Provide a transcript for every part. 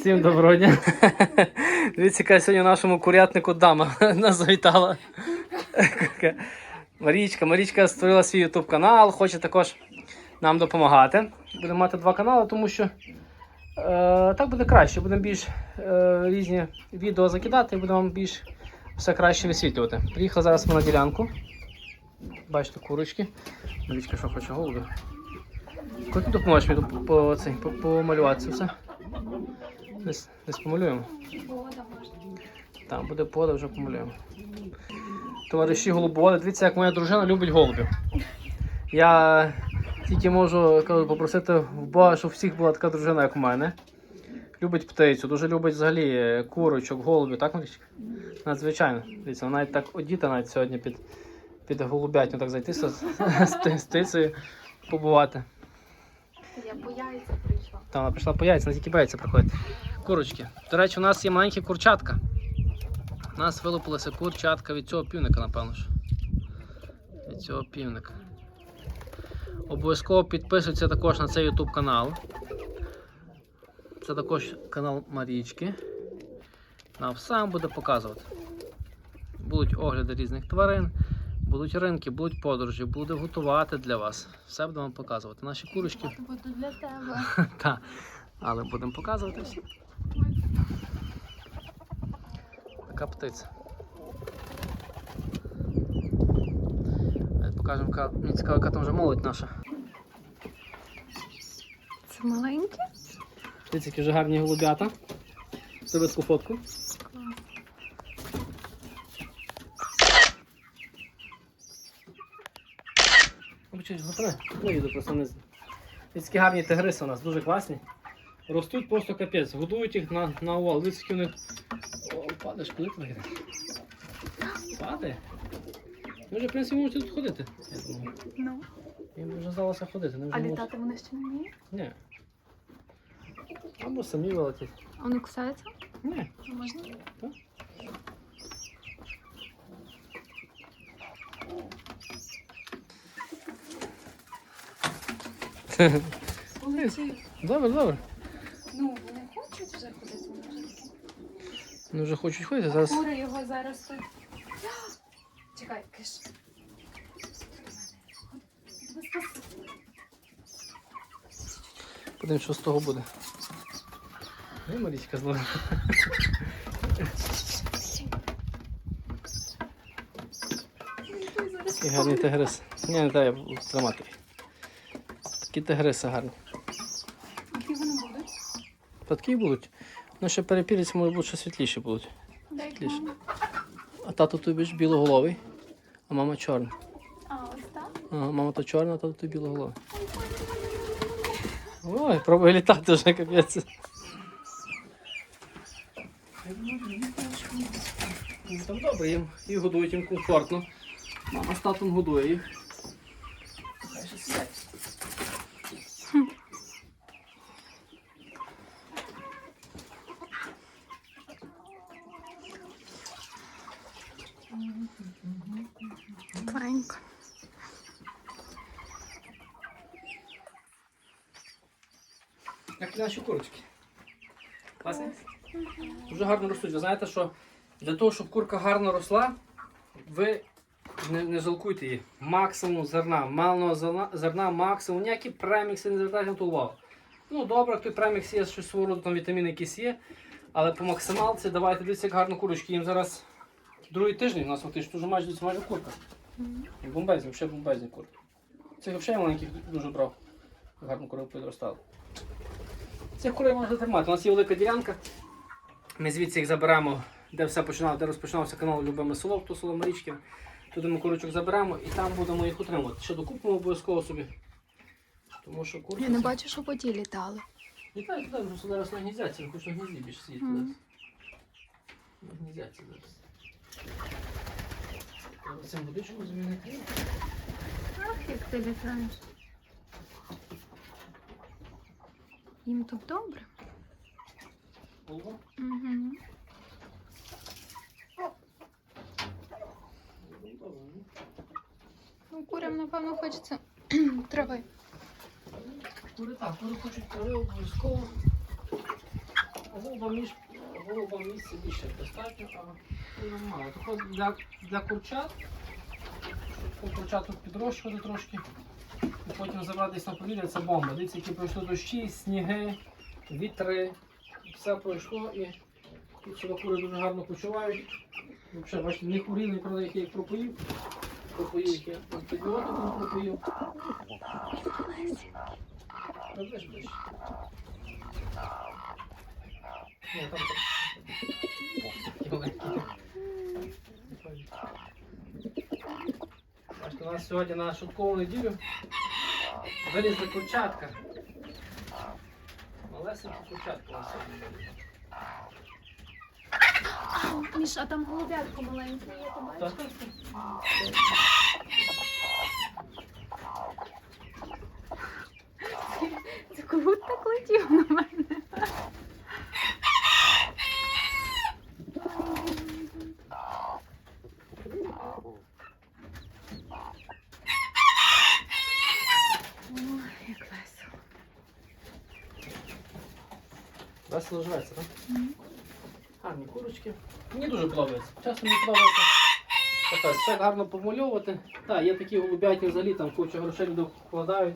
Всім доброго дня. Дивіться, яка сьогодні нашому курятнику дама нас завітала. Марічка. Марічка створила свій YouTube канал, хоче також нам допомагати. Будемо мати два канали, тому що е, так буде краще. Будемо більш е, різні відео закидати і будемо вам більш все краще висвітлювати. Приїхала зараз ми на ділянку. Бачите, курочки. Марічка, що хоче голуби. Коли ти допоможеш мені помалювати це все? Десь, десь помалюємо. Там буде пода, вже помалюємо. Товариші голубоводи, дивіться, як моя дружина любить голубів. Я тільки можу кажу, попросити в Бога, щоб у всіх була така дружина, як у мене. Любить птицю, дуже любить взагалі курочок, голубів, так, Марічка? Надзвичайно. Дивіться, вона навіть так одіта навіть сьогодні під, під голубятню так зайти з, птицею побувати. Я по яйця прийшла. Там вона прийшла по яйця, вона тільки яйця приходить. Курочки. До речі, у нас є маленькі курчатка. У нас вилупилася курчатка від цього півника, напевно. ж. Від цього півника. Обов'язково підписуйтесь також на цей YouTube канал. Це також канал Марічки. Нам сам буде показувати. Будуть огляди різних тварин, будуть ринки, будуть подорожі, буде готувати для вас. Все будемо показувати. Наші курочки. Буду для тебе. Так, але будемо показувати Така птиця. Покажемо, яка, мені цікаво, яка там вже молодь наша. Це маленьке? Дивіться, які вже гарні голубята. Зроби таку фотку. Обичай, зупини. Ну, їду просто не такі гарні тигриси у нас, дуже класні. Ростуть просто капець, годують їх на, на увал. Дивіться, які вони. О, падаєш, коли ти вийде? Падає? Ви вже, в принципі, можете тут ходити. Я думаю. Ну. Їм вже здалося ходити. Вони вже А можуть- літати вони ще не вміють? Ні. Або самі вилетять. А вони кусаються? Ні. А Можна? Полетів. Добре, добре. Ну, вони хочуть вже ходити на ринки. Ну вже хочуть ходити, зараз. Кури його зараз тут. Чекай, киш. Подивимось, що з того буде. Ой, Марічка злова. Такий гарний тигрис. Ні, не дай тримати. Такі тигриси гарні. Які вони будуть? Та такі будуть. Ну ще перепіліться, може бути, що світліші будуть. Світліші. А тато тобі ж білоголовий, а мама чорна. А, ось так? Ага, мама то чорна, а тато тобі білоголовий. Ой, пробує літати вже капець. Там добре їм, їх годують їм комфортно. Мама з татом годує їх. Хай ще сидять. Тепленько. Як наші курочки. Класні? Дуже гарно ростуть. Ви знаєте, що для того, щоб курка гарно росла, ви не, не жалкуйте її. Максимум зерна, малого зерна, максимум, ніякі премікси не звертайте на ту увагу. Ну добре, той премікс є, щось свого роду, там вітаміни якісь є. Але по максималці давайте дивіться, як гарно курочки. Їм зараз другий тиждень у нас фактично дуже майже майже курка. І бомбезні, взагалі бомбезні курки. Цих взагалі маленьких дуже брав. Гарно кури підростали. Цих курей можна тримати. У нас є велика ділянка. Ми звідси їх заберемо, де все починало, де розпочинався канал Любиме село, то село Марічки. Туди ми курочок заберемо і там будемо їх утримувати. Ще докупимо обов'язково собі. Тому що курки. Я не бачу, що воді літали. Літають туди, просто зараз на гніздяці, не хочу на гнізді більше сидіти зараз. На гніздяці зараз. Треба цим водичку замінити. Ах, як ти літаєш. Їм тут добре. Угу. Ну. Ну, курям, напевно, хочеться трави. Кури так, кури хочуть трави обов'язково. голуба між голуба місця більше достатньо, а курям мало. Так для, для курчат, щоб курчат тут підрощувати трошки, і потім забратись на повітря, це бомба. Дивіться, які пройшли дощі, сніги, вітри. Все пройшло і тут себе дуже гарно почувають. Взагалі, бачите, не хворіли, правда, як я їх пропоїв. Пропоїв, як я антибіотиком пропоїв. Та де ж такі маленькі. Бачите, у нас сьогодні на шуткову неділю вилізли курчатка. Малесенькі курчатка у нас сьогодні. Міша, а там голубятко маленьке є, ти бачиш? Так. Це кут так летів на мене. Ой, як весело. Весело живеться, так? Гарні курочки. Мені дуже подобається. Чесно мені подобається. Така, все гарно помальовувати. Так, є такі голубятні взагалі, там куча грошей люди вкладають.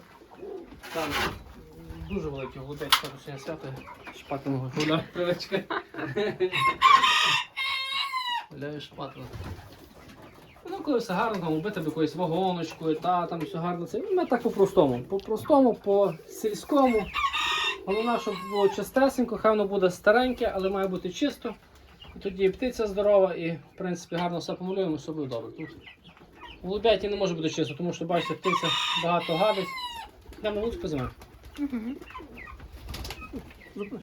Там дуже великі що сьогодні свято. Шпатиного гуляє привичка. Гуляю шпатиного. Ну, коли все гарно, там убити б якоюсь вагоночкою, та там все гарно. Це ми так по-простому. По-простому, по-сільському. Головне, щоб було чистесенько, хай воно буде стареньке, але має бути чисто. Тоді і птиця здорова і, в принципі, гарно все помалюємо, все буде добре. Тут в голубяті не може бути чисто, тому що, бачите, птиця багато гадить. Йдемо лучше позимаємо. Угу.